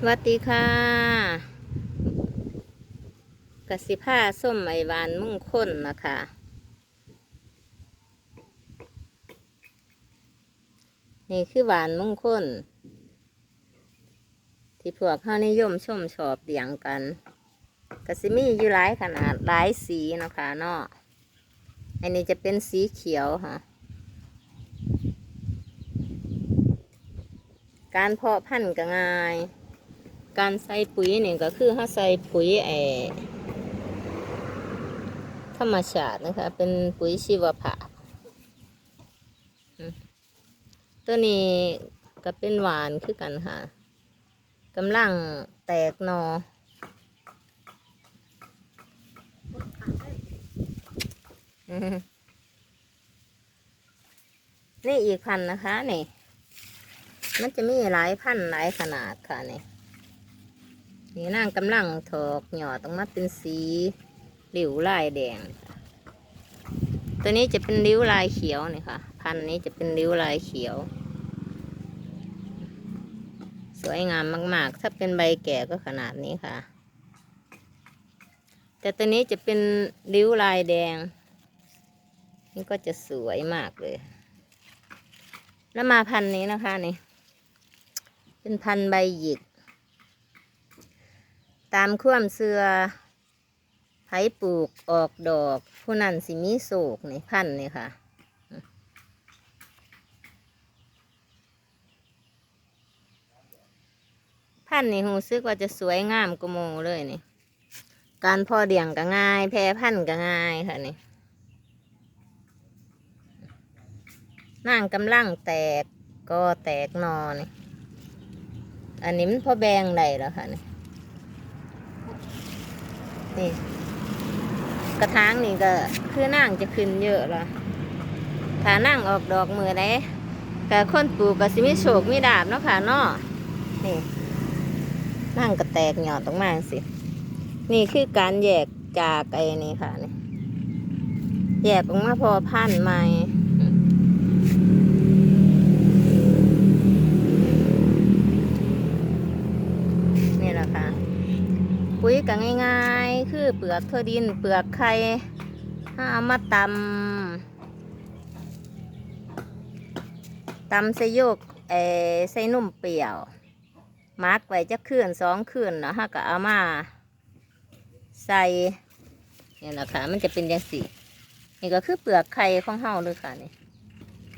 สวัสดีค่ะกสิผ้าส้มไอหวานมุ่งค้นนะคะนี่คือหวานมุ่งค้นที่พวกเขานิยมชมชอบเดียงกันกสิมีอยู่หลายขนาดหลายสีนะคะเนาะอันนี้จะเป็นสีเขียวค่ะการเพาะพันธุ์ก็ง่าย การใส่ปุ๋ยนี่ก็คือถ้าใส่ปุ๋ยไอธรรมชาตินะคะ เป็นปุ๋ยชีวภาพ ตัวนี้ก็เป็นหวานคือกันค่ะกำลังแตกหนออืมนี่อีกพันธ์นะคะนี่ มันจะมีหลายพันธ์หลายขนาดค่ะนี่ นี่นางกำลังถอกหยอดออกมาเป็นสีหลิวลายแดง ตัวนี้จะเป็นริ้วลายเขียวนี่ค่ะ พันนี้จะเป็นริ้วลายเขียว สวยงามมาก ๆ ถ้าเป็นใบแก่ก็ขนาดนี้ค่ะ แต่ตัวนี้จะเป็นริ้วลายแดง นี่ก็จะสวยมากเลย แล้วมาพันนี้นะคะนี่ เป็นพันใบหยิก ตามความเสือไผปลูกออกดอก ผู้นั้นสิมีโศกในพันธุ์นี่ค่ะพันธุ์นี่หูซึกว่าจะสวยงามกว่าโมเลยนี่ การพอเดี่ยงก็ง่าย แพร่พันธุ์ก็ง่ายค่ะนี่นางกำลังแตกก็แตกนอนี่อันนี้มันพอแบงได้แล้วค่ะนี่ นี่ กระถางนี่ก็คือนั่งจะขึ้นเยอะละถ้านั่งออกดอกมือได้แต่คนปลูกก็สิมีโชคมีดาบเนาะค่ะเนาะนี่นั่งก็แตกหยอดตรงมาสิ นี่คือการแยกจากไอ้นี่ค่ะนี่แยกออกมาพอพันธุ์ใหม่ นี่แหละค่ะ ปุ๋ยก็ง่ายๆ คือเปลือกถั่วดิน เปลือกไข่ถ้าเอามาตำตำใส่โยกเอใส่นุ่มเปรี้ยวมักไว้จะคืนสองคืนเนาะฮะก็เอามาใส่นี่แหละคะมันจะเป็นยังสีนี่ก็คือเปลือกไข่ของเฮาเลยค่ะนี่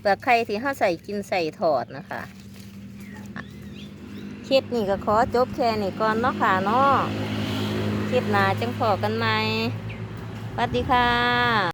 เปลือกไข่ที่เฮาใส่กินใส่ถอดนะคะคลิปนี้ก็ขอจบแค่นี้ก่อนเนาะค่ะเนาะ คลิปหน้าจังพอกันไหมสวัสดีค่ะ